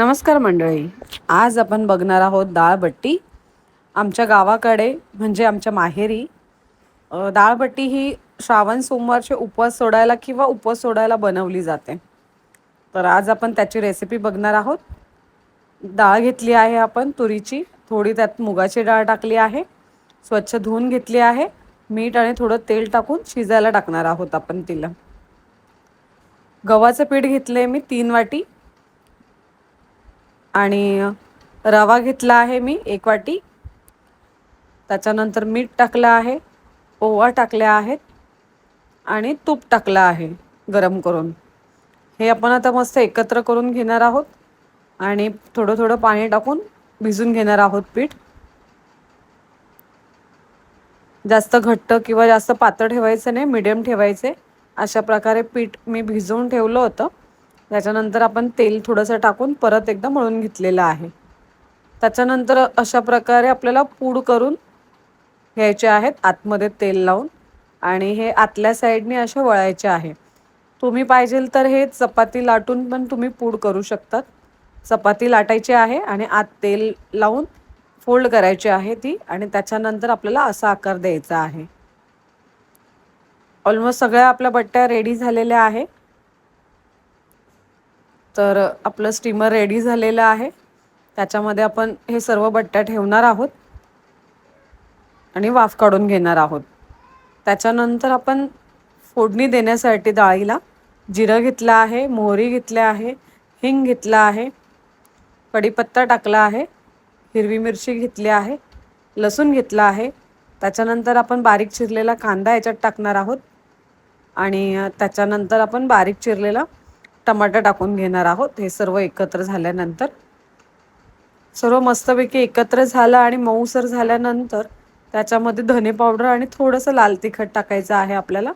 नमस्कार मंडळी. आज आपण बघणार आहोत डाळबट्टी आमच्या गावाकडे म्हणजे आमच्या माहेरी डाळबट्टी ही श्रावण सोमवारचे उपवास सोडायला किंवा उपवास सोडायला बनवली जाते. तर आज आपण त्याची रेसिपी बघणार आहोत. डाळ घेतली आहे आपण तुरीची. थोडी त्यात मुगाची डाळ टाकली आहे. स्वच्छ धुवून घेतली आहे. मीठ आणि थोडं तेल टाकून शिजायला टाकणार आहोत आपण तिला. गव्हाचं पीठ घेतलं मी तीन वाटी. आणि रवा घेतला आहे मी एक वाटी. त्याच्यानंतर मीठ टाकलं आहे ओवा टाकल्या आहेत आणि तूप टाकलं आहे गरम करून. हे आपण आता मस्त एकत्र करून घेणार आहोत आणि थोडं थोडं पाणी टाकून भिजून घेणार आहोत पीठ. जास्त घट्ट किंवा जास्त पातळ ठेवायचं नाही मिडियम ठेवायचे. अशा प्रकारे पीठ मी भिजवून ठेवलं होतं. त्याच्यानंतर आपण तेल थोडंसं टाकून परत एकदा मळून घेतलेलं आहे. त्याच्यानंतर अशा प्रकारे आपल्याला पूड करून घ्यायचे आहेत आतमध्ये तेल लावून. आणि हे आतल्या साईडने असे वळायचे आहे. तुम्ही पाहिजेल तर हे चपाती लाटून पण तुम्ही पूड करू शकतात. चपाती लाटायची आहे आणि आत तेल लावून फोल्ड करायची आहे ती आणि त्याच्यानंतर आपल्याला असा आकार द्यायचा आहे. ऑलमोस्ट सगळ्या आपल्या बट्ट्या रेडी झालेल्या आहे. तर आपलं स्टीमर रेडी झालेलं आहे. त्याच्यामध्ये आपण हे सर्व बट्ट्या ठेवणार आहोत. आणि वाफ काढून घेणार आहोत. त्याच्यानंतर आपण फोडणी देण्यासाठी डाळीला जिरं घेतलं आहे मोहरी घेतली आहे हिंग घेतलं आहे कढीपत्ता टाकला आहे हिरवी मिरची घेतली आहे लसूण घेतला आहे. त्याच्यानंतर आपण बारीक चिरलेला कांदा याच्यात टाकणार आहोत. आणि त्याच्यानंतर आपण बारीक चिरलेला टमाटर टाकून घेणार आहोत. हे सर्व एकत्र झाल्यानंतर सर्व मस्तपैकी एकत्र झालं आणि मऊसर झाल्यानंतर त्याच्यामध्ये धने पावडर आणि थोडंसं लाल तिखट टाकायचं आहे आपल्याला.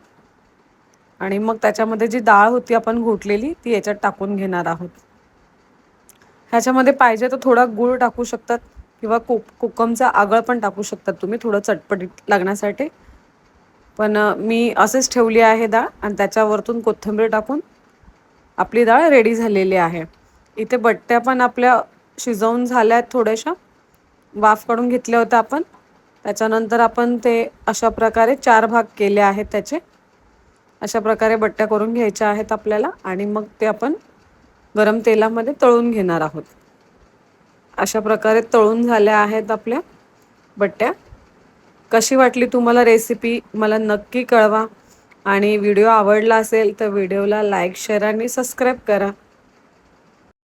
आणि मग त्याच्यामध्ये जी डाळ होती आपण घोटलेली ती याच्यात टाकून घेणार आहोत. ह्याच्यामध्ये पाहिजे तर थोडा गूळ टाकू शकतात किंवा कोक कोकमचा आगळ पण टाकू शकतात तुम्ही थोडं चटपटीत लागण्यासाठी. पण मी असेच ठेवली आहे डाळ आणि त्याच्यावरतून कोथिंबीर टाकून आपली डाळ रेडी झालेली आहे. इथे बट्ट्या पण आपल्या शिजवून झाल्या आहेत थोड्याशा. वाफ काढून घेतल्या होत्या आपण. त्याच्यानंतर आपण ते अशा प्रकारे चार भाग केले आहेत त्याचे. अशा प्रकारे बट्ट्या करून घ्यायच्या आहेत आपल्याला आणि मग ते आपण गरम तेलामध्ये तळून घेणार आहोत. अशा प्रकारे तळून झाल्या आहेत आपल्या बट्ट्या. कशी वाटली तुम्हाला रेसिपी मला नक्की कळवा. आणि व्हिडिओ आवडला असेल तर व्हिडिओला लाईक शेअर आणि सबस्क्राईब करा.